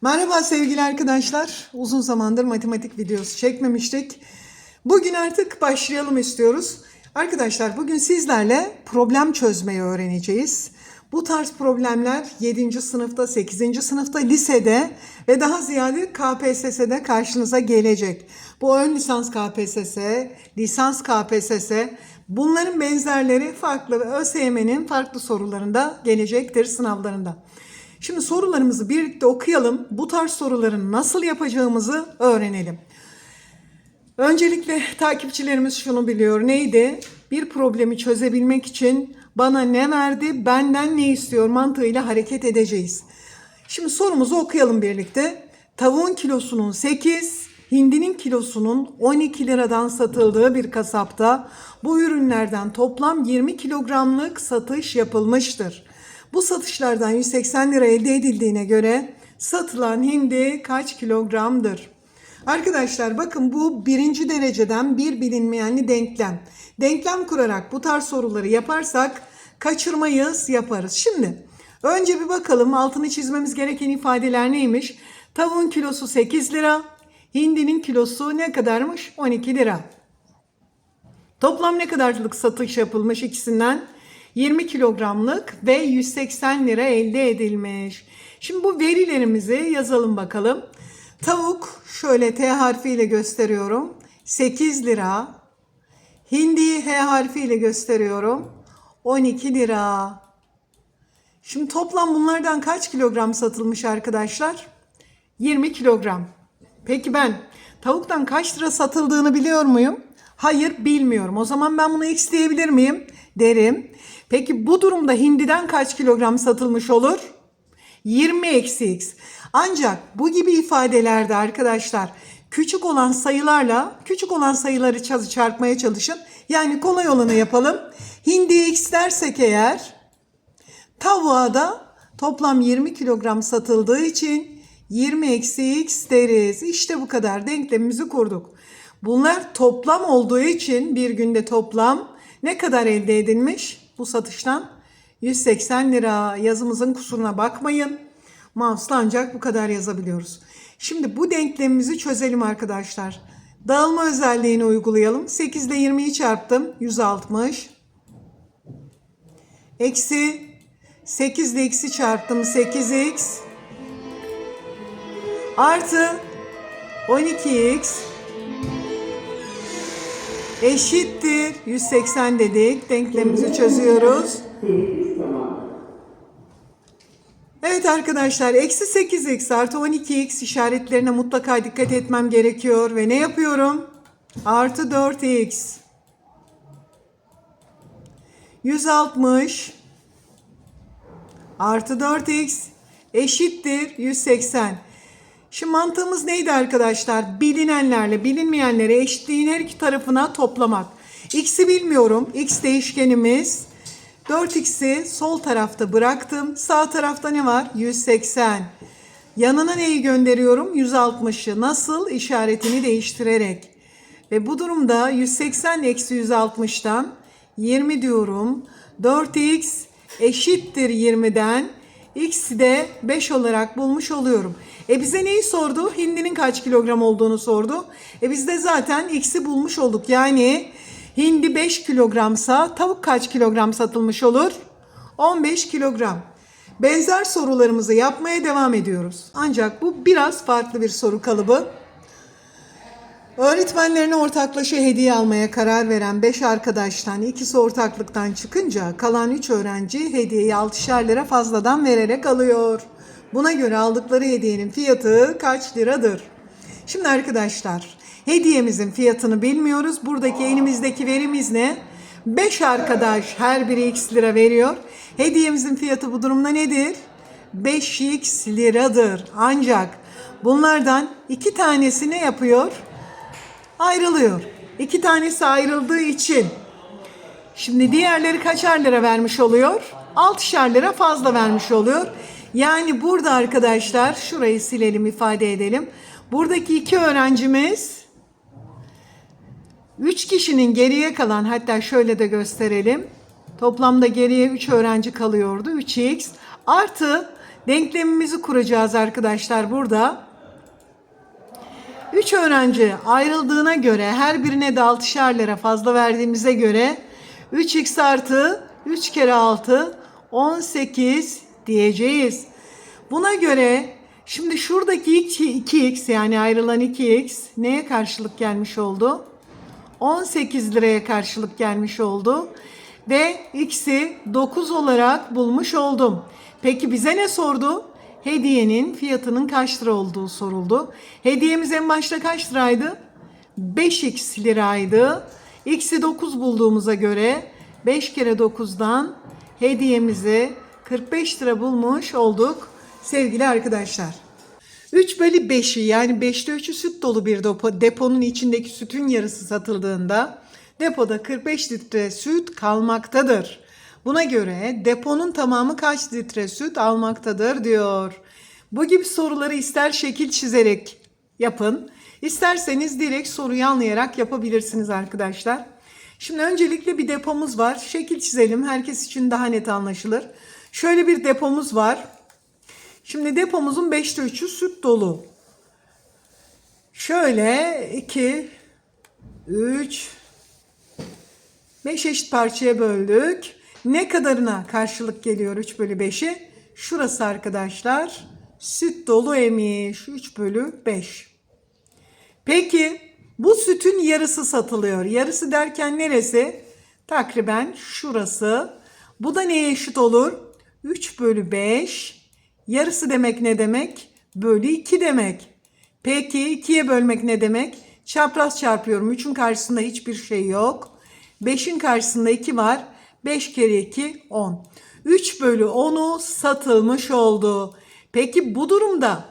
Merhaba sevgili arkadaşlar. Uzun zamandır matematik videosu çekmemiştik. Bugün artık başlayalım istiyoruz. Arkadaşlar bugün sizlerle problem çözmeyi öğreneceğiz. Bu tarz problemler 7. sınıfta, 8. sınıfta, lisede ve daha ziyade KPSS'de karşınıza gelecek. Bu ön lisans KPSS, lisans KPSS bunların benzerleri farklı ve ÖSYM'nin farklı sorularında gelecektir sınavlarında. Şimdi sorularımızı birlikte okuyalım. Bu tarz soruların nasıl yapacağımızı öğrenelim. Öncelikle takipçilerimiz şunu biliyor. Neydi? Bir problemi çözebilmek için bana ne verdi, benden ne istiyor mantığıyla hareket edeceğiz. Şimdi sorumuzu okuyalım birlikte. Tavuğun kilosunun 8, hindinin kilosunun 12 liradan satıldığı bir kasapta bu ürünlerden toplam 20 kilogramlık satış yapılmıştır. Bu satışlardan 180 lira elde edildiğine göre satılan hindi kaç kilogramdır? Arkadaşlar bakın bu birinci dereceden bir bilinmeyenli denklem. Denklem kurarak bu tarz soruları yaparsak kaçırmayız yaparız. Şimdi önce bir bakalım altını çizmemiz gereken ifadeler neymiş? Tavuğun kilosu 8 lira, hindinin kilosu ne kadarmış? 12 lira. Toplam ne kadarlık satış yapılmış ikisinden? 20 kilogramlık ve 180 lira elde edilmiş. Şimdi bu verilerimizi yazalım bakalım. Tavuk şöyle T harfiyle gösteriyorum. 8 lira. Hindiyi H harfiyle gösteriyorum. 12 lira. Şimdi toplam bunlardan kaç kilogram satılmış arkadaşlar? 20 kilogram. Peki ben tavuktan kaç lira satıldığını biliyor muyum? Hayır bilmiyorum. O zaman ben bunu x diyebilir miyim? Derim. Peki bu durumda hindiden kaç kilogram satılmış olur? 20 eksi x. Ancak bu gibi ifadelerde arkadaşlar küçük olan sayılarla küçük olan sayıları çarpmaya çalışın. Yani kolay olanı yapalım. Hindi x dersek eğer tavuğa da toplam 20 kilogram satıldığı için 20 eksi x deriz. İşte bu kadar denklemimizi kurduk. Bunlar toplam olduğu için bir günde toplam ne kadar elde edilmiş bu satıştan? 180 lira. Yazımızın kusuruna bakmayın. Mouse'la ancak bu kadar yazabiliyoruz. Şimdi bu denklemimizi çözelim arkadaşlar. Dağılma özelliğini uygulayalım. 8 ile 20'yi çarptım. 160. Eksi 8 ile x'i çarptım. 8x. Artı 12x eşittir 180 dedik. Denklemimizi çözüyoruz. Evet arkadaşlar eksi 8x artı 12x işaretlerine mutlaka dikkat etmem gerekiyor. Ve ne yapıyorum? Artı 4x. 160 artı 4x eşittir 180. Şimdi mantığımız neydi arkadaşlar? Bilinenlerle bilinmeyenleri eşitliğin her iki tarafına toplamak. X'i bilmiyorum. X değişkenimiz. 4x'i sol tarafta bıraktım. Sağ tarafta ne var? 180. Yanına neyi gönderiyorum? 160'ı. Nasıl? İşaretini değiştirerek. Ve bu durumda 180 eksi 160'tan 20 diyorum. 4x eşittir 20'den x'i de 5 olarak bulmuş oluyorum. E bize neyi sordu? Hindinin kaç kilogram olduğunu sordu. E biz de zaten x'i bulmuş olduk. Yani hindi 5 kilogramsa tavuk kaç kilogram satılmış olur? 15 kilogram. Benzer sorularımızı yapmaya devam ediyoruz. Ancak bu biraz farklı bir soru kalıbı. Öğretmenlerine ortaklaşa hediye almaya karar veren 5 arkadaştan ikisi ortaklıktan çıkınca kalan 3 öğrenci hediyeyi 6'şer lira fazladan vererek alıyor. Buna göre aldıkları hediyenin fiyatı kaç liradır? Şimdi arkadaşlar hediyemizin fiyatını bilmiyoruz. Buradaki elimizdeki verimiz ne? 5 arkadaş her biri x lira veriyor. Hediyemizin fiyatı bu durumda nedir? 5x liradır. Ancak bunlardan iki tanesi ne yapıyor? ayrılıyor. İki tanesi ayrıldığı için şimdi diğerleri kaçar lira vermiş oluyor? Altışar lira fazla vermiş oluyor. Yani burada arkadaşlar şurayı silelim ifade edelim. Buradaki iki öğrencimiz üç kişinin geriye kalan hatta şöyle de gösterelim. Toplamda geriye 3 öğrenci kalıyordu. 3x artı Denklemimizi kuracağız arkadaşlar burada. 3 öğrenci ayrıldığına göre her birine de 6'şar lira fazla verdiğimize göre 3x artı 3 kere 6 18 diyeceğiz. Buna göre şimdi şuradaki 2x yani ayrılan 2x neye karşılık gelmiş oldu? 18 liraya karşılık gelmiş oldu. Ve x'i 9 olarak bulmuş oldum. Peki bize ne sordu? Hediyenin fiyatının kaç lira olduğu soruldu. Hediyemiz en başta kaç liraydı? 5x liraydı. X'i 9 bulduğumuza göre 5 kere 9'dan hediyemizi 45 lira bulmuş olduk sevgili arkadaşlar. 3 bölü 5'i yani 5'te 3'ü süt dolu bir depo, deponun içindeki sütün yarısı satıldığında depoda 45 litre süt kalmaktadır. Buna göre deponun tamamı kaç litre süt almaktadır diyor. Bu gibi soruları ister şekil çizerek yapın, isterseniz direkt soruyu anlayarak yapabilirsiniz arkadaşlar. Şimdi öncelikle bir depomuz var. Şekil çizelim. Herkes için daha net anlaşılır. Şöyle bir depomuz var. Şimdi depomuzun 5'te 3'ü süt dolu. Şöyle 2, 3, 5 eşit parçaya böldük. Ne kadarına karşılık geliyor 3 bölü 5'i? Şurası arkadaşlar süt dolu emiş 3 bölü 5. Peki bu sütün yarısı satılıyor. Yarısı derken neresi? Takriben şurası. Bu da neye eşit olur? 3 bölü 5. Yarısı demek ne demek? Bölü 2 demek. Peki 2'ye bölmek ne demek? Çapraz çarpıyorum. 3'ün karşısında hiçbir şey yok. 5'in karşısında 2 var. 5 kere 2 10. 3 bölü 10'u satılmış oldu. Peki bu durumda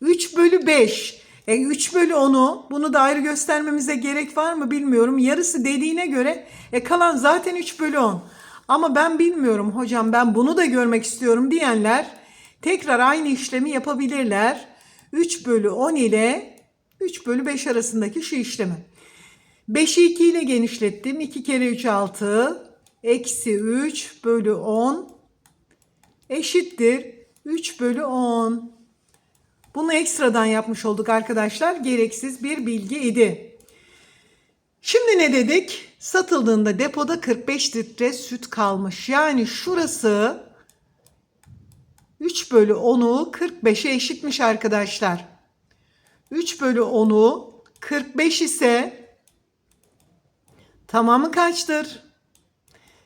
3 bölü 5 e 3 bölü 10'u bunu da ayrı göstermemize gerek var mı bilmiyorum. Yarısı dediğine göre e kalan zaten 3 bölü 10. Ama ben bilmiyorum hocam ben bunu da görmek istiyorum diyenler tekrar aynı işlemi yapabilirler. 3 bölü 10 ile 3 bölü 5 arasındaki şu işlemi. 5'i 2 ile genişlettim. 2 kere 3 6. Eksi 3 bölü 10 eşittir 3 bölü 10. Bunu ekstradan yapmış olduk arkadaşlar. Gereksiz bir bilgi idi. Şimdi ne dedik? Satıldığında depoda 45 litre süt kalmış. Yani şurası 3 bölü 10'u 45'e eşitmiş arkadaşlar. 3 bölü 10'u 45 ise tamamı kaçtır?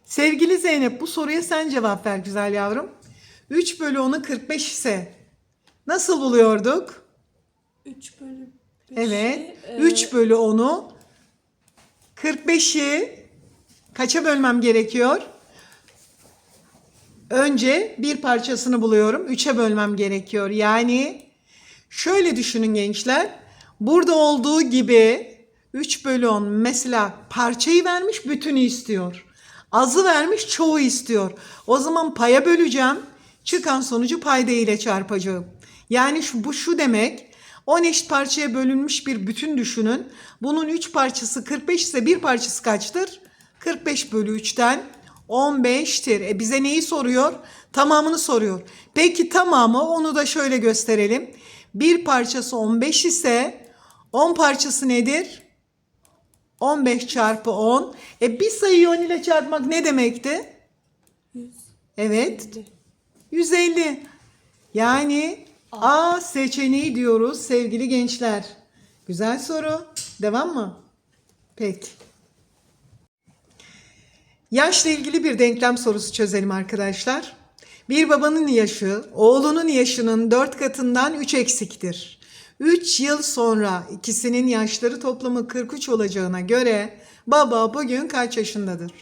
Sevgili Zeynep bu soruya sen cevap ver güzel yavrum. 3 bölü 10'u 45 ise nasıl buluyorduk? 3 bölü 5'i. Evet. e, 3 bölü 10'u 45'i kaça bölmem gerekiyor? Önce bir parçasını buluyorum. 3'e bölmem gerekiyor. Yani şöyle düşünün gençler. Burada olduğu gibi 3 bölü 10 mesela parçayı vermiş bütünü istiyor. Azı vermiş çoğu istiyor. O zaman paya böleceğim. Çıkan sonucu payda ile çarpacağım. Yani şu, bu şu demek 10 eşit parçaya bölünmüş bir bütün düşünün. Bunun 3 parçası 45 ise bir parçası kaçtır? 45 bölü 3'ten 15'tir. E bize neyi soruyor? Tamamını soruyor. Peki tamamı onu da şöyle gösterelim. Bir parçası 15 ise 10 parçası nedir? 15 çarpı 10. E bir sayıyı 10 ile çarpmak ne demekti? 100. Evet. 150. Yani A seçeneği diyoruz sevgili gençler. Güzel soru. Devam mı? Peki. Yaşla ilgili bir denklem sorusu çözelim arkadaşlar. Bir babanın yaşı oğlunun yaşının 4 katından 3 eksiktir. 3 yıl sonra ikisinin yaşları toplamı 43 olacağına göre baba bugün kaç yaşındadır?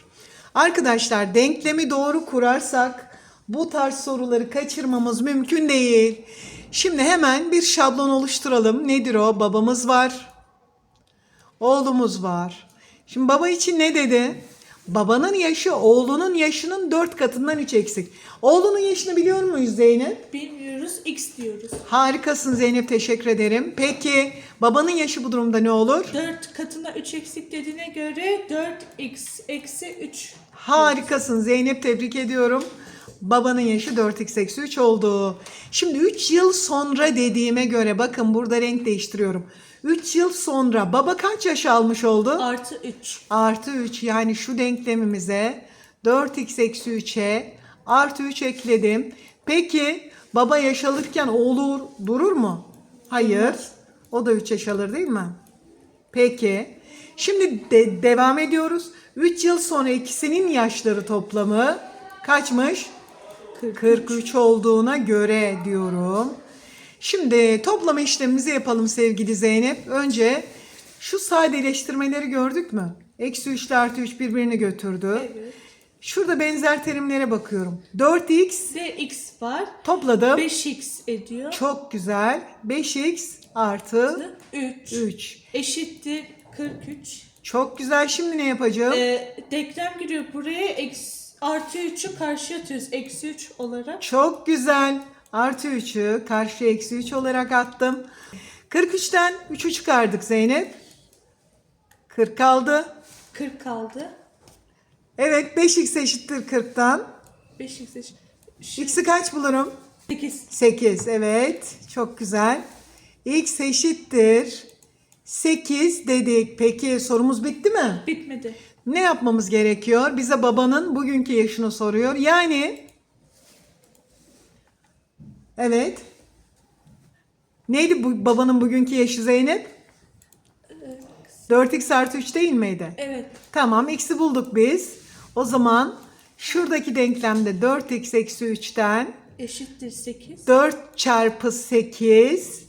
Arkadaşlar denklemi doğru kurarsak bu tarz soruları kaçırmamız mümkün değil. Şimdi hemen bir şablon oluşturalım. Nedir o? Babamız var. Oğlumuz var. Şimdi baba için ne dedi? Babanın yaşı oğlunun yaşının 4 katından 3 eksik. Oğlunun yaşını biliyor muyuz Zeynep? Bilmiyoruz x diyoruz. Harikasın Zeynep teşekkür ederim. Peki babanın yaşı bu durumda ne olur? 4 katında 3 eksik dediğine göre 4x eksi 3. Harikasın Zeynep tebrik ediyorum. Babanın yaşı 4x eksi 3 oldu. Şimdi 3 yıl sonra dediğime göre bakın burada renk değiştiriyorum. 3 yıl sonra baba kaç yaş almış oldu? Artı 3. Artı 3 yani şu denklemimize 4x eksi 3'e artı 3 ekledim. Peki baba yaş alırken oğlu durur mu? Hayır. O da 3 yaş alır değil mi? Peki. Şimdi de- devam ediyoruz. 3 yıl sonra ikisinin yaşları toplamı kaçmış? 43 olduğuna göre diyorum. Şimdi toplama işlemimizi yapalım sevgili Zeynep. Önce şu sadeleştirmeleri gördük mü? Eksi 3 ile artı 3 birbirini götürdü. Evet. Şurada benzer terimlere bakıyorum. 4x Bir de x var. topladım. 5x ediyor. Çok güzel. 5x artı 3. 3. Eşittir 43. Çok güzel. Şimdi ne yapacağım? Ee, denklem giriyor buraya. Eksi, artı 3'ü karşıya atıyoruz. Eksi 3 olarak. Çok güzel. Artı 3'ü karşıya eksi 3 olarak attım. 43'ten 3'ü çıkardık Zeynep. 40 kaldı. 40 kaldı. Evet 5x eşittir 40'tan. 5x eşit. X'i kaç bulurum? 8. 8 evet çok güzel. X eşittir 8 dedik. Peki sorumuz bitti mi? Bitmedi. Ne yapmamız gerekiyor? Bize babanın bugünkü yaşını soruyor. Yani Evet. Neydi bu babanın bugünkü yaşı Zeynep? 4x artı 3 değil miydi? Evet. Tamam x'i bulduk biz. O zaman şuradaki denklemde 4x eksi 3'ten Eşittir 8. 4 çarpı 8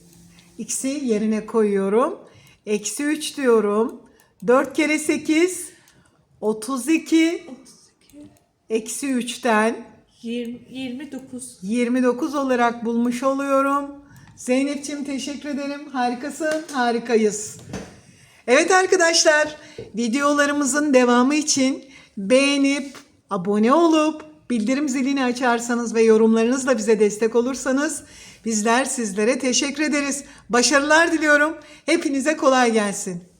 x'i yerine koyuyorum. Eksi 3 diyorum. 4 kere 8 32 32. eksi 3'ten 20, 29. 29 olarak bulmuş oluyorum. Zeynep'ciğim teşekkür ederim. Harikasın, harikayız. Evet arkadaşlar, videolarımızın devamı için beğenip, abone olup, bildirim zilini açarsanız ve yorumlarınızla bize destek olursanız bizler sizlere teşekkür ederiz. Başarılar diliyorum. Hepinize kolay gelsin.